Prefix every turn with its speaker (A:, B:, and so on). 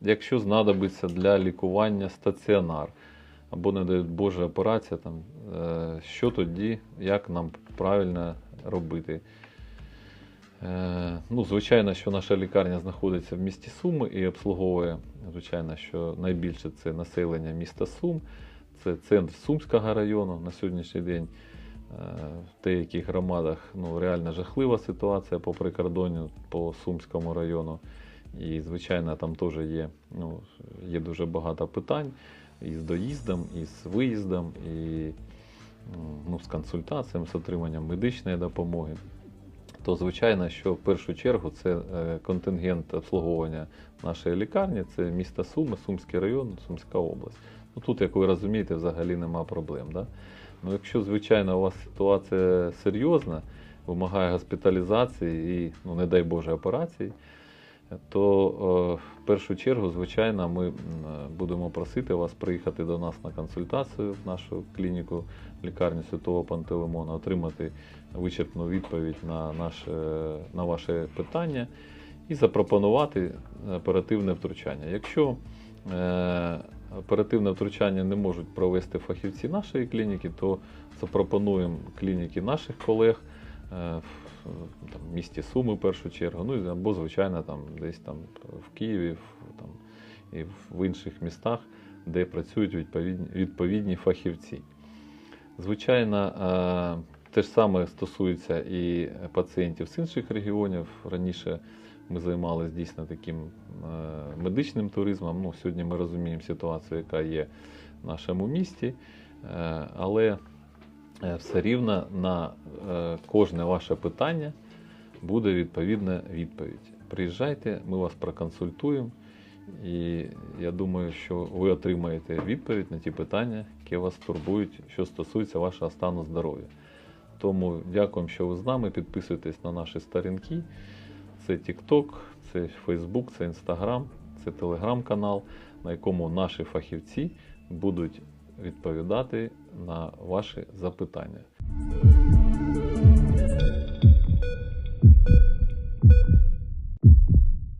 A: якщо знадобиться для лікування стаціонар або, не дай Боже, операція, там, е, що тоді, як нам правильно робити. Е, Ну, звичайно, що наша лікарня знаходиться в місті Суми і обслуговує, звичайно, що найбільше це населення міста Сум, це центр Сумського району на сьогоднішній день. Е, В деяких громадах ну, реально жахлива ситуація по прикордонню по Сумському району. І, звичайно, там теж є, ну, є дуже багато питань і з доїздом, і з виїздом, і ну, з консультаціями, з отриманням медичної допомоги. То, звичайно, що в першу чергу це е, контингент обслуговування нашої лікарні, це місто Суми, Сумський район, Сумська область. Ну, тут, як ви розумієте, взагалі нема проблем. Да? Ну, якщо, звичайно, у вас ситуація серйозна, вимагає госпіталізації і, ну, не дай Боже, операції, то е, в першу чергу, звичайно, ми е, будемо просити вас приїхати до нас на консультацію в нашу клініку лікарню Святого Пантелеймона, отримати вичерпну відповідь на, наше, на ваше питання і запропонувати оперативне втручання. Якщо е, оперативне втручання не можуть провести фахівці нашої клініки, то запропонуємо клініки наших колег е, в місті Суми в першу чергу, ну або, звичайно, там, десь там в Києві там, і в інших містах, де працюють відповідні, відповідні фахівці. Звичайно, е, те ж саме стосується і пацієнтів з інших регіонів. Раніше ми займалися дійсно таким е, медичним туризмом. Ну, сьогодні ми розуміємо ситуацію, яка є в нашому місті, але все рівно на е, кожне ваше питання буде відповідна відповідь. Приїжджайте, ми вас проконсультуємо. І я думаю, що ви отримаєте відповідь на ті питання, які вас турбують, що стосується вашого стану здоров'я. Тому дякуємо, що ви з нами. Підписуйтесь на наші сторінки. Це TikTok, це Facebook, це Instagram, це телеграм-канал, на якому наші фахівці будуть відповідати на ваші запитання.